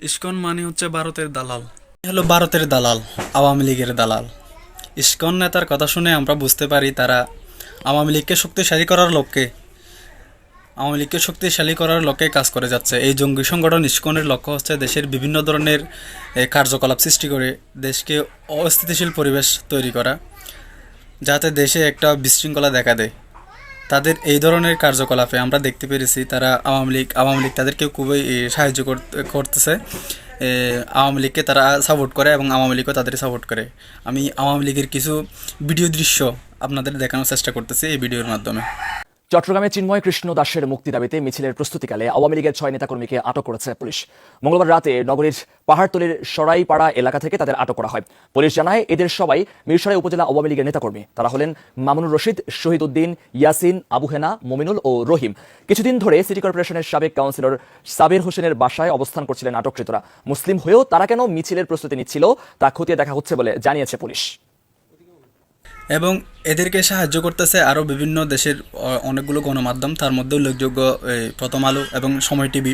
ISKCON মানে হচ্ছে ভারতের দালাল। হলো ভারতের দালাল, আওয়ামী লীগের দালাল। ইস্কন নেতার কথা শুনে আমরা বুঝতে পারি তারা আওয়ামী লীগকে শক্তিশালী করার লক্ষ্যে, আওয়ামী লীগকে শক্তিশালী করার লক্ষ্যে কাজ করে যাচ্ছে। এই জঙ্গি সংগঠন ইস্কনের লক্ষ্য হচ্ছে দেশের বিভিন্ন ধরনের কার্যকলাপ সৃষ্টি করে দেশকে অস্থিতিশীল পরিবেশ তৈরি করা, যাতে দেশে একটা বিশৃঙ্খলা দেখা দেয়। তাদের এই ধরনের কার্যকলাপে আমরা দেখতে পেরেছি, তারা আওয়ামী লীগ আওয়ামী লীগ তাদেরকে খুবই সাহায্য করতে- করতেছে। আওয়ামী লীগকে তারা সাপোর্ট করে এবং আওয়ামী লীগও তাদের সাপোর্ট করে। আমি আওয়ামী লীগের কিছু ভিডিও দৃশ্য আপনাদের দেখানোর চেষ্টা করতেছি এই ভিডিওর মাধ্যমে। চট্টগ্রামে চিন্ময় কৃষ্ণ দাসের মুক্তি দাবিতে মিছিলের প্রস্তুতিকালে আওয়ামী লীগের ছয় নেতাকর্মীকে আটক করেছে পুলিশ। মঙ্গলবার রাতে নগরীর পাহাড়তলির সরাইপাড়া এলাকা থেকে তাদের আটক করা হয়। পুলিশ জানায়, এদের সবাই মিরসরাই উপজেলা আওয়ামী লীগের নেতাকর্মী। তারা হলেন মামুনুর রশিদ, শহীদ উদ্দিন, ইয়াসিন, আবু হেনা, মমিনুল ও রহিম। কিছুদিন ধরে সিটি কর্পোরেশনের সাবেক কাউন্সিলর সাবির হোসেনের বাসায় অবস্থান করছিলেন আটককৃতরা। মুসলিম হয়েও তারা কেন মিছিলের প্রস্তুতি নিচ্ছিল, তা খতিয়ে দেখা হচ্ছে বলে জানিয়েছে পুলিশ। এবং এদেরকে সাহায্য করতেছে আরও বিভিন্ন দেশের অনেকগুলো গণমাধ্যম, তার মধ্যে উল্লেখযোগ্য প্রথম আলো এবং সময় টিভি।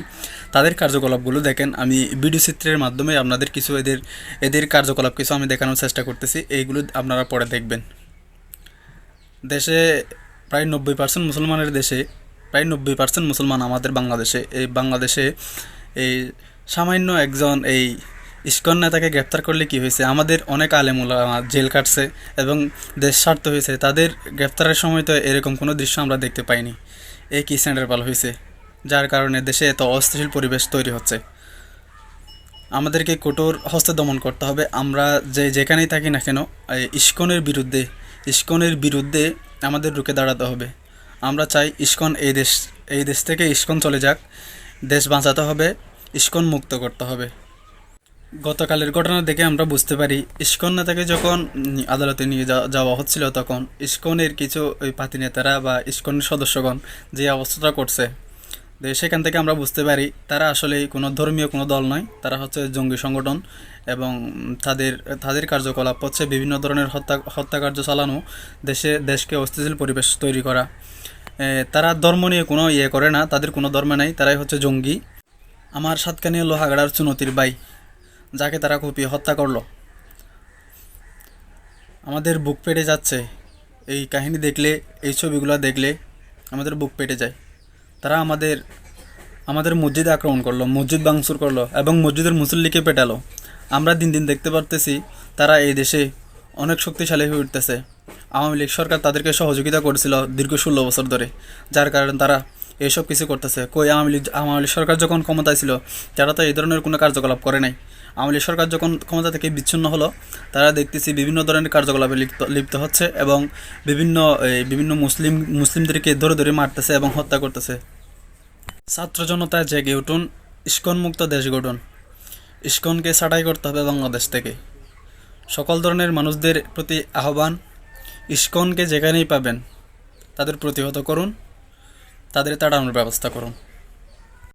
তাদের কার্যকলাপগুলো দেখেন, আমি ভিডিও চিত্রের মাধ্যমে আপনাদের কিছু এদের এদের কার্যকলাপ কিছু আমি দেখানোর চেষ্টা করতেছি, এইগুলো আপনারা পরে দেখবেন। দেশে প্রায় নব্বই পার্সেন্ট মুসলমানের দেশে, প্রায় নব্বই পার্সেন্ট মুসলমান আমাদের বাংলাদেশে। এই বাংলাদেশে এই সামান্য একজন এই ইস্কন নেতাকে গ্রেপ্তার করলে কি হয়েছে? আমাদের অনেক আলেমুলা জেল কাটছে এবং দেশ স্বার্থ হয়েছে। তাদের গ্রেপ্তারের সময় তো এরকম কোনো দৃশ্য আমরা দেখতে পাইনি। এই কি সেন্টার পাল হয়েছে? যার কারণে দেশে এত অস্থিতিশীল পরিবেশ তৈরি হচ্ছে। আমাদেরকে কঠোর হস্তে দমন করতে হবে। আমরা যে যেখানেই থাকি না কেন ইস্কনের বিরুদ্ধে ইস্কনের বিরুদ্ধে আমাদের রুখে দাঁড়াতে হবে। আমরা চাই ইস্কন এই দেশ এই দেশ থেকে ইস্কন চলে যাক। দেশ বাঁচাতে হবে, ইস্কন মুক্ত করতে হবে। গতকালের ঘটনা দেখে আমরা বুঝতে পারি, ইস্কন নেতাকে যখন আদালতে নিয়ে যাওয়া হচ্ছিল তখন ইস্কনের কিছু ওই পাতি নেতারা বা ইস্কনের সদস্যগণ যে অবস্থাটা করছে সেখান থেকে আমরা বুঝতে পারি তারা আসলে কোনো ধর্মীয় কোনো দল নয়, তারা হচ্ছে জঙ্গি সংগঠন এবং তাদের তাদের কার্যকলাপ হচ্ছে বিভিন্ন ধরনের হত্যা হত্যাকার্য চালানো, দেশে দেশকে অস্থিতিশীল পরিবেশ তৈরি করা। তারা ধর্ম নিয়ে কোনো ইয়ে করে না, তাদের কোনো ধর্ম নাই, তারাই হচ্ছে জঙ্গি। আমার সাতকানীয় লোহাগাড়ার চুনতির বাই যাকে তারা কুপিয়ে হত্যা করল। আমাদের বুক পেটে যাচ্ছে। এই কাহিনী দেখলে, এই ছবিগুলো দেখলে আমাদের বুক পেটে যায়। তারা আমাদের আমাদের মসজিদে আক্রমণ করল, মসজিদ ভাঙচুর করল এবং মসজিদের মুসল্লিকে পেটালো। আমরা দিন দিন দেখতে পারতেছি, তারা এই দেশে অনেক শক্তিশালী হয়ে উঠতেছে। আওয়ামী লীগ সরকার তাদেরকে সহযোগিতা করেছিল দীর্ঘ ষোলো বছর ধরে, যার কারণে তারা এইসব কিছু করতেছে। কই আওয়ামী লীগ আওয়ামী লীগ সরকার যখন ক্ষমতায় ছিল, তারা তো এই ধরনের কোনো কার্যকলাপ করে নাই। আওয়ামী সরকার যখন ক্ষমতা থেকে বিচ্ছিন্ন হলো, তারা দেখতেছি বিভিন্ন ধরনের কার্যকলাপে লিপ্ত লিপ্ত হচ্ছে এবং বিভিন্ন বিভিন্ন মুসলিম, মুসলিমদেরকে ধরে ধরে মারতেছে এবং হত্যা করতেছে। ছাত্র জনতা জেগে উঠুন, ইস্কনমুক্ত দেশ গঠন। ইস্কনকে ছাঁটাই করতে হবে বাংলাদেশ থেকে। সকল ধরনের মানুষদের প্রতি আহ্বান, ইস্কনকে যেখানেই পাবেন, তাদের প্রতিহত করুন, তাদের তাড়ানোর ব্যবস্থা করুন।